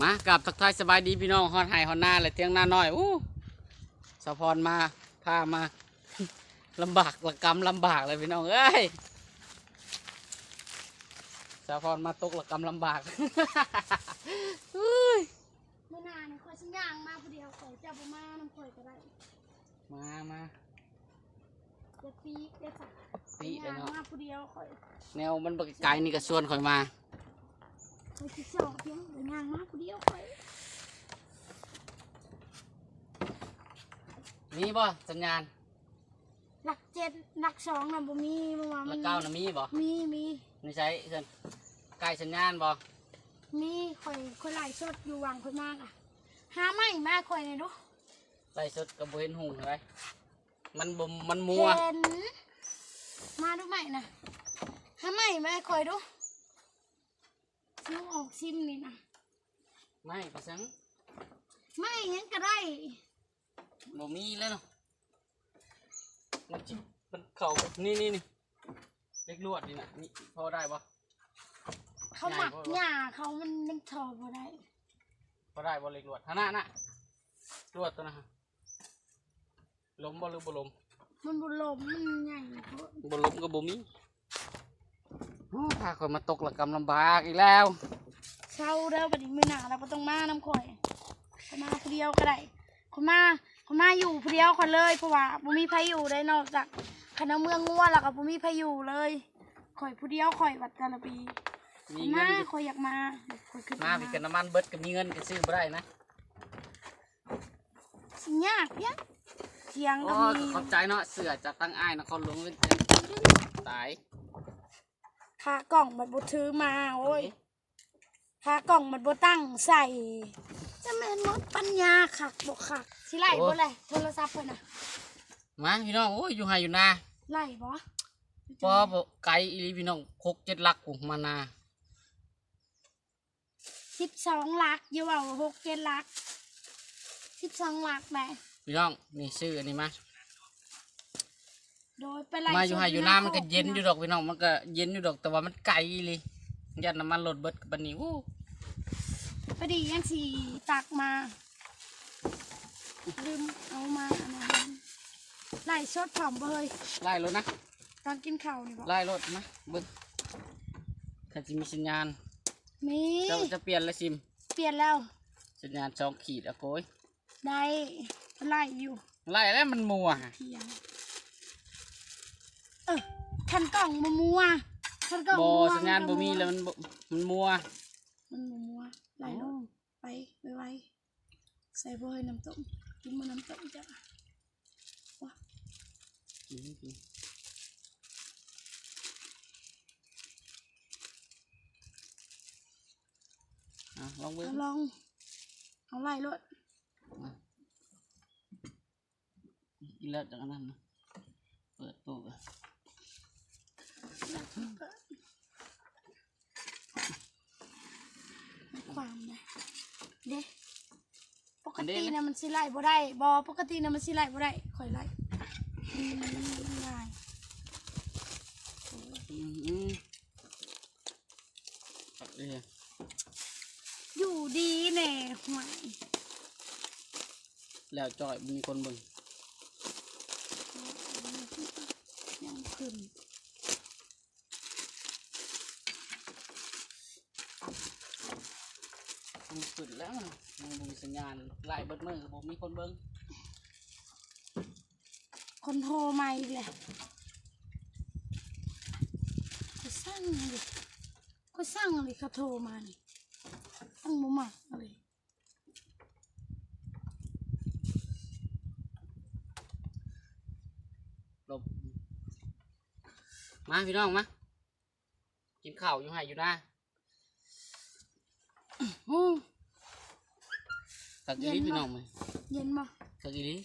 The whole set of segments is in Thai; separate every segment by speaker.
Speaker 1: มากับทักทายสบายดีพี่น้องฮอนไฮฮอนหน้าเลยเที่ยงหน้าน้อยอู้สะพรมาพามาลำบากละกรรมลำบากเลยพี่น้องเอ้ยสะพรมาตกละกรรมลำบากอุ้ย
Speaker 2: เมื่อนานข่อยสิย่างมาผู้เดียวข่อยจะบ่มาน้ำข่อยก็ได้
Speaker 1: มามา
Speaker 2: เดี๋ยวปีเดี๋ยวสัก
Speaker 1: ปีเล
Speaker 2: ย่ายง
Speaker 1: เนาะ
Speaker 2: มาผู้เดียวข่อย
Speaker 1: แนวมันบกไกลนี่ก็ชวนข่อยมา
Speaker 2: ข่อยสิสอบเพียงเดี๋ยวย่างมาผู้เดียวข่อย
Speaker 1: มีบ่สัญญาณ
Speaker 2: หลักเจ็ดหลักสองนะบ่มีเมื่อวาน
Speaker 1: ละ
Speaker 2: มัน
Speaker 1: เก้านะมีบ่
Speaker 2: มีมี
Speaker 1: นี่ใช้เพื่อนไกลสัญญาณบ่
Speaker 2: มีข่อยข่อยไล่สดอยู่วางข่อยมากอะ หาไม่มาข่อยหน่อยดู
Speaker 1: ไล่สดกับเห็นหุงเห็นไหมมันบ่มันมัว
Speaker 2: เห็นมาดูใหม่นะหาไม่มาข่อยดู ซิวออกซิมนี่นะ
Speaker 1: ไม่ประสัง
Speaker 2: ไม่ยังก็ได้
Speaker 1: บ่มีแล้วเนาะมันจิมันเข่านี่นี่นี่เล็กลวดนี่นะนี่พอได้ปะ
Speaker 2: เขาหมักหญ้าเขามันมันถอบ่ได้
Speaker 1: พอได้บ่เล็กลวดท่าน่ะน่ะลวดตัวนะฮะล้มบ่หรือบ่ล้ม
Speaker 2: มันบุลมมันใหญ่โพด
Speaker 1: บ่ล้มก็บ่มีโอ้ พาคนมาตกละกรรมลำบากอีกแล้ว
Speaker 2: เช่าเด้อบัดนี้มือหนาเราก็ต้องมาน้ำข่อยเขามาผู้เดียวก็ได้เขามาเขามาอยู่ผู้เดียวคนเลยเพราะว่าบ่มีไผอยู่ได้นอกจากคณะเมืองงัวแล้วก็บ่มีไผอยู่เลยข่อยผู้เดียวข่อยวัดแต่ละปี
Speaker 1: มี
Speaker 2: มา
Speaker 1: เงินอยู่
Speaker 2: ข่อยอยากมาข่อยขึ้น
Speaker 1: มาพี่กันน้ำมันเบิดก็มีเงินก็ซื้อบ่ได้นะ
Speaker 2: สิยากเพี้ยเสียงก็
Speaker 1: โอ้ย
Speaker 2: มี
Speaker 1: ขอบใจเนาะเสือจากตั้งอ้ายนครหลวงเวียงตาย
Speaker 2: ขากล่องมันบ่ถือมาโอ้ยขากล่องมันบ่ตั้งใส่จะแม่นหมดปัญญาคักบ่คักสิไล่บ่แหละโทรศัพท์เพิ่นน่ะ
Speaker 1: มาพี่น้องโอ้ยอยู่ไฮอยู่นา
Speaker 2: ไล่บ่
Speaker 1: พอบ่ไกลอีหลีพี่น้องหกเจ็ดลักกูมานา
Speaker 2: สิบสองลักอย่าว่าหกเจ็ดลักสิบสองลักแหม่
Speaker 1: พี่น้องนี่ซื้ออันนี้มา
Speaker 2: โดยไปไล่
Speaker 1: มาอยู่ไฮอยู่นามันก็เย็นอยู่
Speaker 2: ด
Speaker 1: ดอกพี่น้องมันก็เย็นอยู่ดอกแต่ว่ามันไกลอีหลียันน้ำมันรถเบิดกับบันนี้โอ้
Speaker 2: พอดียังสี่ตักมาลืมเอามาอันนั้นไล่สดผอมเบย
Speaker 1: ไล่รถนะ
Speaker 2: ตอนกินข้าวนี่บอก
Speaker 1: ไล่รถนะเบิ้งถ้าจะมีสัญญาณ
Speaker 2: มี
Speaker 1: จะจะเปลี่ยนละซิม
Speaker 2: เปลี่ยนแล้ว
Speaker 1: สัญญาณสองขีดอะโกย
Speaker 2: ได้ไล่อยู่
Speaker 1: ไล่แล้วมันมัว
Speaker 2: เทียง เออคันกล่องมัมัวคันกล่อง
Speaker 1: บ
Speaker 2: มัว
Speaker 1: สัญญาณบ่มีแล้วมันบ่มันมัว
Speaker 2: มันมัมัวไล่ลงไปไวไวๆใส่เบยน้ำต้มกินมันน้ำต้มจ้ะ
Speaker 1: กินกินอะลองเบิ้ง
Speaker 2: เอาลองเอาไล่รถ
Speaker 1: กินแล้วจากนั้นนะเปิดตู้ก่อน
Speaker 2: ความนะเด้ปกตินะมันสิไล่บ่ได้บอปกตินะมันสิไล่บ่ได้ค่อยไล่อืมไล่
Speaker 1: อืมอืมเอาเดี๋ยว
Speaker 2: อยู่ดีแน่ห่วย
Speaker 1: แล้วจอยมีคนเบิ่ง
Speaker 2: ยังขึ้น
Speaker 1: มันสุดแล้วมันมันบ่มีสัญญาณไล่เบิดมือบ่มีคนเบิ่ง
Speaker 2: คนโทรมาอีกแหละก็สร้างเลยก็สร้างเลยเขาโทรมานี่ตั้งบ่มาเลย
Speaker 1: หลบ มาพี่น้องมากินข้าวอยู่ไห้อยู่นะฮู้ตักอีหลีพี่น้องมั้ย
Speaker 2: เย็นบ่
Speaker 1: ตักอีหลี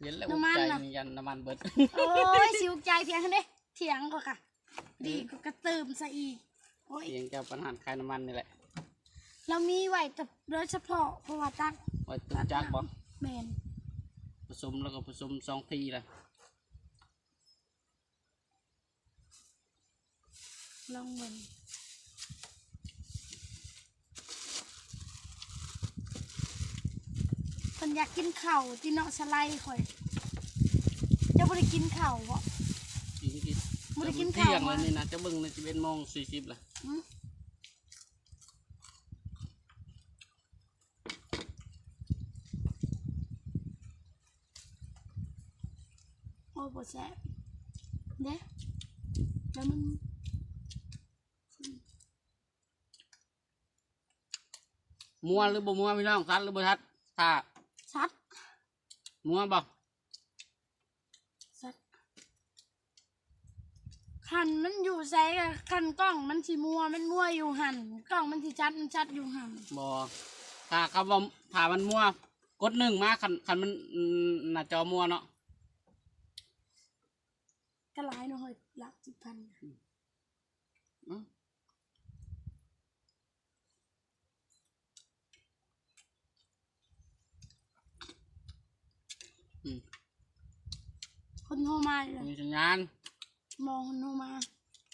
Speaker 1: เย็นแล้ว
Speaker 2: น้ำมัน
Speaker 1: ใจ
Speaker 2: น่ะ
Speaker 1: มียันน้ำมันเบิด
Speaker 2: โอ้ยสิวใจเพียงเท่านี้เถียงก็ค่ะ ดีก็กระเติมซะอีกโอ้ย
Speaker 1: เพียงจะปัญหาคายน้ำมันนี่แหละ
Speaker 2: เรามีไว้แต่โดยเฉพาะเพราะว่าตั้ง
Speaker 1: ไว้ตุ้จักบ่
Speaker 2: แมน
Speaker 1: ผสมแล้วก็ผสมสองทีละ
Speaker 2: ลองเบิ่งคนอยากกินข้าวที่เนาะสไลด์ข่อยเจะบ่ได้กินข้าวบ่
Speaker 1: กินกิน
Speaker 2: บ่ได้กิน
Speaker 1: เที่
Speaker 2: ข้าวย
Speaker 1: ง
Speaker 2: บ่
Speaker 1: แล้วนี่นะจะเบิ่งในสิบเอ็ดโมงสี่สิบละ
Speaker 2: หืมโอ้บ่แซ่บเด้แล้วมัน
Speaker 1: มัวหรือบ่มัวพี่น้องทัดหรือบ่ทัดถ้า
Speaker 2: ชัด
Speaker 1: มัวบ่
Speaker 2: ชัดคันมันอยู่ใส่กับคันกล้องมันสิมัวมันมัวอยู่หันกล้องมันสิชัดมันชัดอยู่หัน
Speaker 1: บ่ถ้าคำว่าถ้ามันมัวกดหนึ่งมาคันคันมันอืมหน้าจอมัวเนาะ
Speaker 2: ก็หลายเนาะเฮ้ยหลักสิบพัน
Speaker 1: อืมอืม
Speaker 2: คนโทรมาเลย
Speaker 1: มีสัญญาณ
Speaker 2: มองคนโทรมา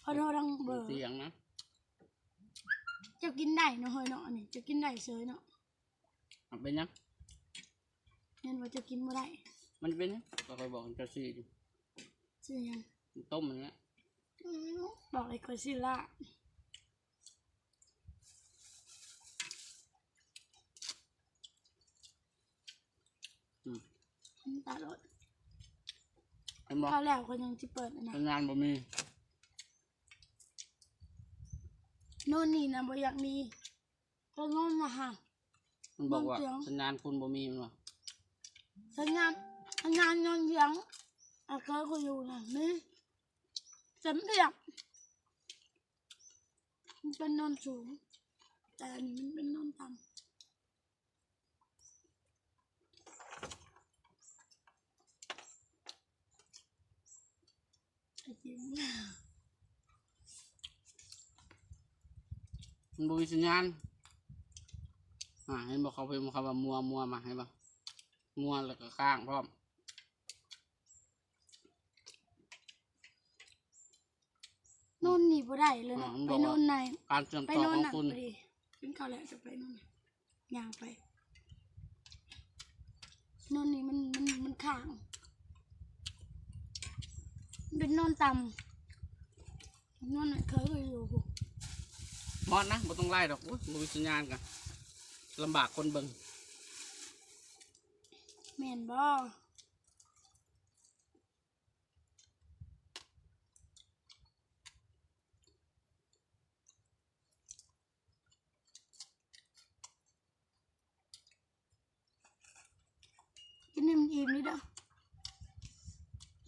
Speaker 2: เขาโทรดังเบอร์
Speaker 1: เสียงนะ
Speaker 2: เจะกินได้เนาะเฮ้ยเนาะอันนี้เจะกินได้เฉยเนาะ
Speaker 1: มันเป็นยัง
Speaker 2: เห็นว่าเจะกินบ่ได้
Speaker 1: มันเป็นยังก็คอยบอกมันจะซีอยู่
Speaker 2: ชื่อหยัง
Speaker 1: ต้มมันเนี้ย
Speaker 2: อืมบอกเลยคอยสิละ
Speaker 1: อืม
Speaker 2: มันตาลด
Speaker 1: เห็นบอก
Speaker 2: เขาแล้วคนยังจะเปิดอันนะ
Speaker 1: สัญญาณบ่มี
Speaker 2: โน่นนี่นะบ่อยากมีก็โน่นนะฮะ
Speaker 1: มันบอกว่า
Speaker 2: เสียง
Speaker 1: สัญญาณคุณบ่มีมันว่า
Speaker 2: สัญญาณสัญญาณยนต์เสียงอาเคยคุยอยู่นะนี่จำเรียบมันเป็นนอนสูง แต่อันนี้มันเป็นนอนต่ำ ไอ้จริง
Speaker 1: มันบ่มีสัญญาณอ่าเห็นบอกเขาเป็นคำว่ามัวมัวมาให้บ่มัวแล้วก็ข้างพร้อม
Speaker 2: นอนหนีบ่ได้เลยนะไปนอนใน
Speaker 1: การเชื่อม
Speaker 2: ไป
Speaker 1: ต่อน
Speaker 2: อน
Speaker 1: ของ
Speaker 2: หนัก
Speaker 1: คุณ
Speaker 2: ไปดิกินข้าวแล้วจะไปนอนย่างไปนอนนี่มันมันมันข้างมัน เป็นนอนต่ำนอนน่ะเคยอยู่พวก
Speaker 1: มอดนะบ่ต้องไล่ดอกอุ๊ยบ่มีสัญญาณกันลำบากคนเบิ่ง
Speaker 2: แม่นบ่กินให้มันอิ่มนี่เด้อ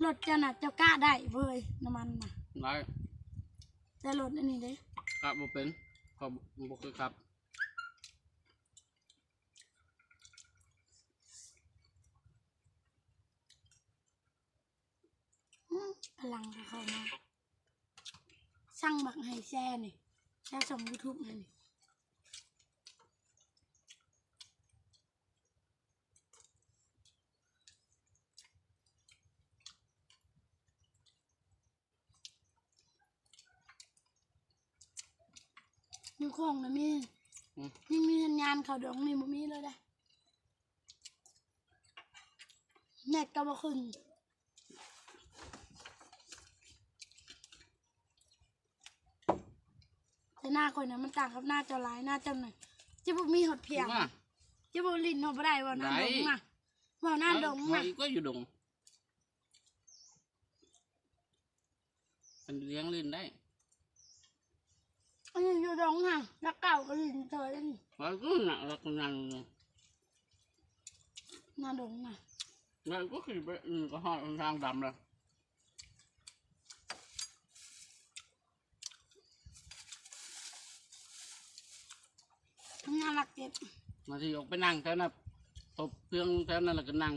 Speaker 2: รถเจะน่ะเจ้ากล้าได้เว้ยน้ำมันน่ะ
Speaker 1: ไล่
Speaker 2: แต่รถอันนี้เด้
Speaker 1: ขับบ่เป็นก็บ่เคยขับ
Speaker 2: อืมพลังของเขามาสร้างบักไฮแซ่นี่แซ่ส่งยูทูบมานี่ มีโค้งนะมี
Speaker 1: อืม
Speaker 2: นี่มีสัญญาณเขาดองนี่บ่มีเลยได้เน็ตก็บ่ขึ้นแต่หน้าคนนั้นมันต่างกับหน้าเจ้าร้ายหน้าเจ้าหน่อยจะบ่มีหดเพียง
Speaker 1: ว่า
Speaker 2: จะบ่ลิ้นหดบ่ได้ว่าหน้าดงน่ะว่าหน้าดง
Speaker 1: เอ้
Speaker 2: น่ะ
Speaker 1: ยก็อยู่ดงเป็นเลี้ยงลิ้นได้
Speaker 2: อันนี้อยู่ดงน่ะแล้วเก่าก็ลิ้นเธอนี่
Speaker 1: แล้วก็หนักแล้วก็นั่งเลย
Speaker 2: หน้าดงน่ะ
Speaker 1: แล้วก็คือไปอืมก็หอดทางดำเลย
Speaker 2: ทำงานหลักเก็บ
Speaker 1: มาที่ออกไปนั่งแถวนั้นตบเครื่องแถวนั้นแล้วก็นั่ง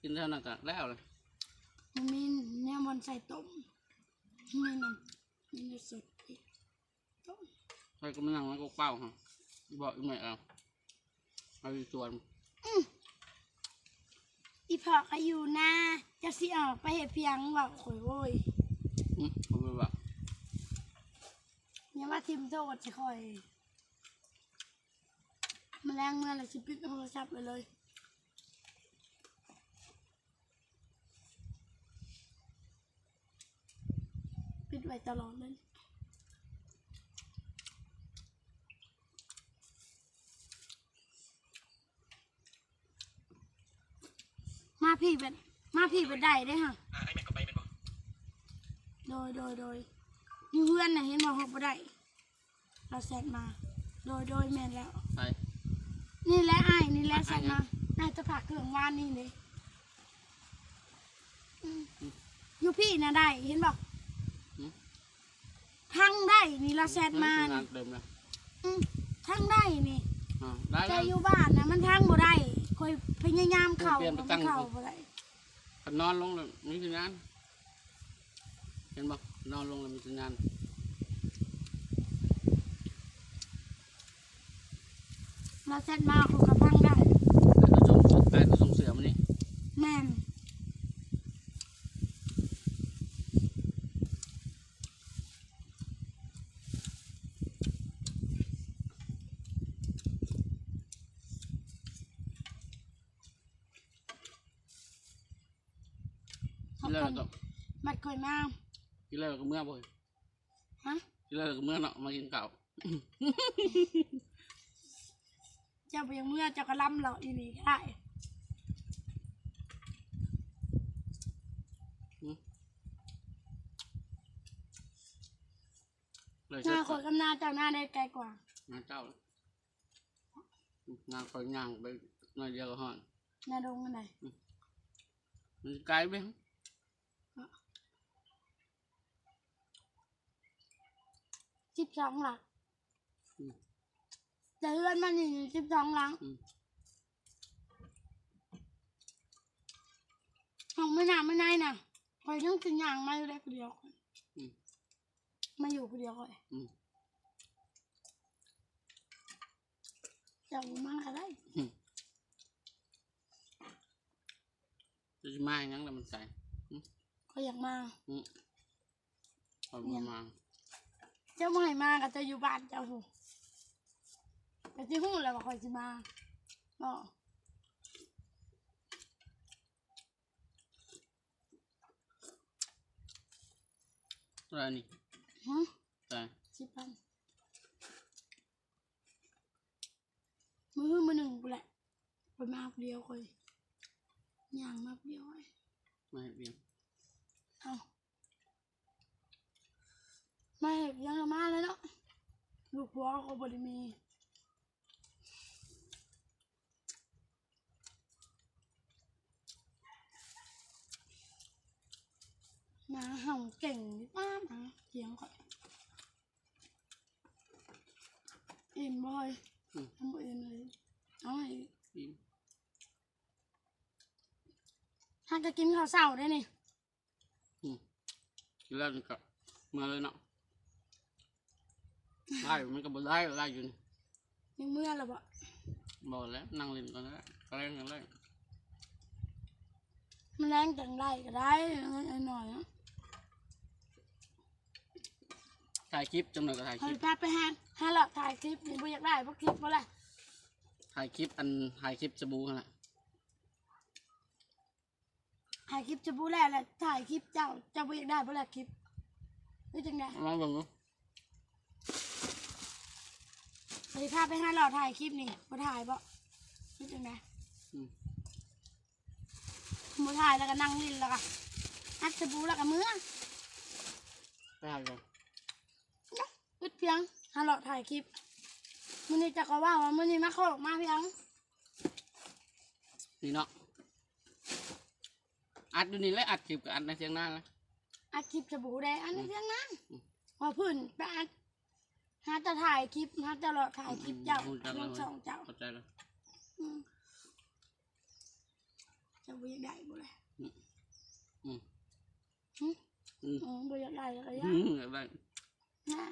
Speaker 1: กินแถวนั้นก็แล้วเลย
Speaker 2: มันมีแนวมันใส่ต้มมีน้ำมีน้ำสดอีกต้ม
Speaker 1: ใครก็ไม่นั่งแล้วก็เป้าฮะบอกอีกไหมเอาเอาอีกวน
Speaker 2: อีพอก็อยู่นะจะสิออกไปเห็ดเพียงบอกโอยโว้ย
Speaker 1: อืมผมไปบอก
Speaker 2: อย่าทีมโจ๊กจะคอยมาแรงเมื่อไรสิปิดโทรศัพท์ไปเลยปิดไว้ตลอดเลย เป็นมาพี่เป็นได้ได้อค่ะ
Speaker 3: อ่าไอ้แม็กก็ไปเป็นบ่
Speaker 2: โดยโดยโดยอยู่เพื่อนน่ะเห็นบอกเขาบ่ได้ เราแซดมา โดยโดยแม่นแล้ว
Speaker 1: ไป
Speaker 2: นี่แหละไอ้ายนี่แหละแซดมาน่าจะผักเครื่องวานนี่เลยอืมอยู่พี่น่ะได้ เห็นบอกทั้งได้นี่เราแซดมา
Speaker 1: งา
Speaker 2: นี่
Speaker 1: นเดิมเลย
Speaker 2: อืมทั้งได้นี่
Speaker 1: อ่าได้
Speaker 2: แต่
Speaker 1: แล้ว
Speaker 2: อยู่บ้านนะมันทั้งบ่ได้ค อยพยายามเข่า
Speaker 1: เปลี่ยนไป
Speaker 2: มัน
Speaker 1: ตั้ง
Speaker 2: เข่าบ่ได้
Speaker 1: ก็นอนลงเลยมีสัญญาณเห็นบ่นอนลงเลยมีสัญญาณ
Speaker 2: เราแซดมาเขาก็พังได้
Speaker 1: แต่ก็ส่งแต่ก็ส่งเสือมันนี่
Speaker 2: แม่น
Speaker 1: กินแล้วก็
Speaker 2: มัดข่อยมา
Speaker 1: กินแล้วก็เมื่อบ่อย
Speaker 2: ฮะ
Speaker 1: กินแล้วก็เมื่อเนาะมากินข้าว
Speaker 2: เจ้าไปยังเมื่อเจ้าก็ล้ำเราอีนี่ก็ได้
Speaker 1: เลย
Speaker 2: ห
Speaker 1: เสร็
Speaker 2: น้า
Speaker 1: จ
Speaker 2: ข่อยกับหน้าเจ้าหน้าได้ไกลกว่า
Speaker 1: งานเจ้าแล้วงานคอยย่างไปหน่อยเดียวก็ห่อน
Speaker 2: หน้าดงกันไหน
Speaker 1: มันไกลไปมั้ง
Speaker 2: สิบสองหลักแต่เพื่อนมันนี่สิบสองหลัง
Speaker 1: อืม
Speaker 2: ของไม่นานไม่นานน่ะข่อยต้องกินอย่างมาอยู่ได้คนเดียวข่อย
Speaker 1: อืม
Speaker 2: มาอยู่คนเดียวข่อย
Speaker 1: อืม
Speaker 2: เจ้าบ่มาก็ได้
Speaker 1: จะมาอย่างนั้นแล้วมันใส่
Speaker 2: ข่อยอยากมา
Speaker 1: พอมามา
Speaker 2: เจ้าไม่ให้มาก็จะอยู่บ้านเจ้าหูแต่ที่หูแล้วว่าข่อยจะมาอ๋อ
Speaker 1: อะไรนี่
Speaker 2: ฮะ
Speaker 1: ใส่
Speaker 2: สิบพันมือมือหนึ่งกูแหละไปมาคนเดียวข่อยย่างมาคนเดียวไอ้
Speaker 1: ไม่ให้เบี้ยง
Speaker 2: เอา ไม่เห็นยังละมาเลยเนาะลูกผัวเขาบริมีหมาเห่าเก่งนิดมากนะเสียงก่อนอิ่มบ่อยทำบ่อิ่มเลยเอาให้
Speaker 1: อิ่ม
Speaker 2: ท่านก็กินข้าวเช้าได้นี่
Speaker 1: กินแล้วนี่ก็มาเลยเนาะ ได้มันก็บ่ได้ได้อยู่นี่
Speaker 2: ยังเมื่อแล้วบ่
Speaker 1: บอกแล้วนั่งเล่นก่อนแล้วก็แรงกันแล้ว
Speaker 2: มันแรงจังไรก็ได้หน่อยๆนะ
Speaker 1: ถ่ายคลิปจำหน่อยก็ถ่ายค
Speaker 2: เฮ้
Speaker 1: ลิ
Speaker 2: ย
Speaker 1: ป
Speaker 2: พาไปหาหาหลอกถ่ายคลิปนี่บ่อยากได้พวกคลิปบ่ล่ะ
Speaker 1: ถ่ายคลิปอันถ่ายคลิปสบู่นั่นแหละ
Speaker 2: ถ่ายคลิปจะบูแล้วแหละถ่ายคลิปเจ้าเจ้าบ่อยากได้บ่ล่ะคลิปนี่จังได๋
Speaker 1: ลองดู
Speaker 2: เฮ้ยพาไปหาหลอกถ่ายคลิปนี่บ่ถ่ายบ่นี่จังได๋
Speaker 1: อืม
Speaker 2: บ่ถ่ายแล้วก็นั่งลิ้นแล้วก็อัดจะบูแล้วก็มือ
Speaker 1: ไปถ่ายก่อน
Speaker 2: อึดเพียงหาหลอกถ่ายคลิปมื้อนี้จะก็ว่าว่ามื้อนี้มาโคกมาเพียง
Speaker 1: นี่เนาะอัดดูนี่เลยอัดคลิปกับอัดในเสียงหน้าเลย
Speaker 2: อัดคลิปจะบูได้อันนี้เพียงนั้นว่าเพื้นไปอัด หาจะถ่ายคลิปหาจะหลอกถ่ายคลิปเจ้า
Speaker 1: พูดจังเล
Speaker 2: เรื่
Speaker 1: ย
Speaker 2: องสองเจ้า
Speaker 1: เข้าใจแล้ว
Speaker 2: อืมจะบ่อยากได้บ่ล่ะ
Speaker 1: อืม
Speaker 2: หึ
Speaker 1: อืม
Speaker 2: อ๋อบ่อยากได้แล้วก็
Speaker 1: อื
Speaker 2: ยาก
Speaker 1: มแบบได้
Speaker 2: นะ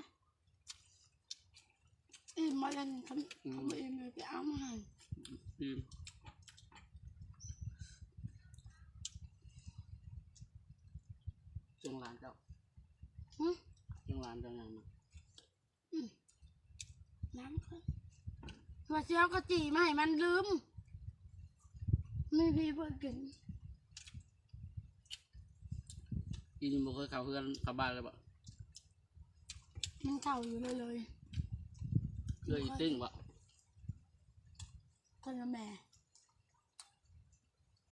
Speaker 2: อิ่มมาแล้วนี่ครับ
Speaker 1: อืม
Speaker 2: เขาบ่อิ่มเลยไปเอามาให้
Speaker 1: อืมเสียงหลานเจ้า
Speaker 2: หึ
Speaker 1: เสียงหลานเจ้าอย่างมา
Speaker 2: น้ำค่ะว่าเสียวก็จีมาให้มันลืม ไม่พี่เพื่อนกิน
Speaker 1: อีนี่บ่เคยเข้าเพื่อนเข้าบ้านเลยบ่
Speaker 2: มันเข่าอยู่เลยเลย
Speaker 1: เกลืออีติ้งวะ
Speaker 2: คนละแม่